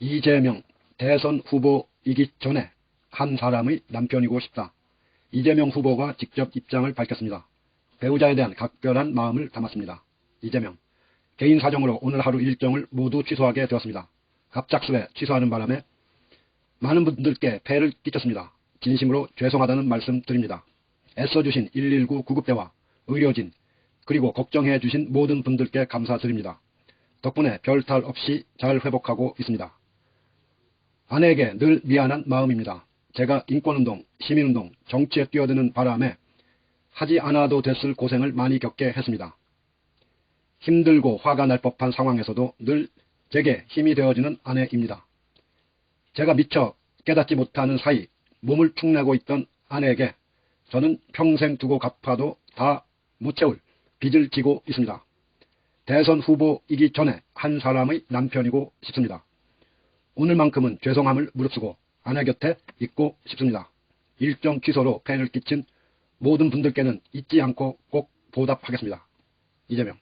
이재명 대선 후보이기 전에 한 사람의 남편이고 싶다. 이재명 후보가 직접 입장을 밝혔습니다. 배우자에 대한 각별한 마음을 담았습니다. 이재명 개인 사정으로 오늘 하루 일정을 모두 취소하게 되었습니다. 갑작스레 취소하는 바람에 많은 분들께 폐를 끼쳤습니다. 진심으로 죄송하다는 말씀 드립니다. 애써주신 119 구급대와 의료진 그리고 걱정해 주신 모든 분들께 감사드립니다. 덕분에 별탈 없이 잘 회복하고 있습니다. 아내에게 늘 미안한 마음입니다. 제가 인권운동, 시민운동, 정치에 뛰어드는 바람에 하지 않아도 됐을 고생을 많이 겪게 했습니다. 힘들고 화가 날 법한 상황에서도 늘 제게 힘이 되어주는 아내입니다. 제가 미처 깨닫지 못하는 사이 몸을 축내고 있던 아내에게 저는 평생 두고 갚아도 다 못 채울 빚을 지고 있습니다. 대선 후보이기 전에 한 사람의 남편이고 싶습니다. 오늘만큼은 죄송함을 무릅쓰고 아내 곁에 있고 싶습니다. 일정 취소로 폐를 끼친 모든 분들께는 잊지 않고 꼭 보답하겠습니다. 이재명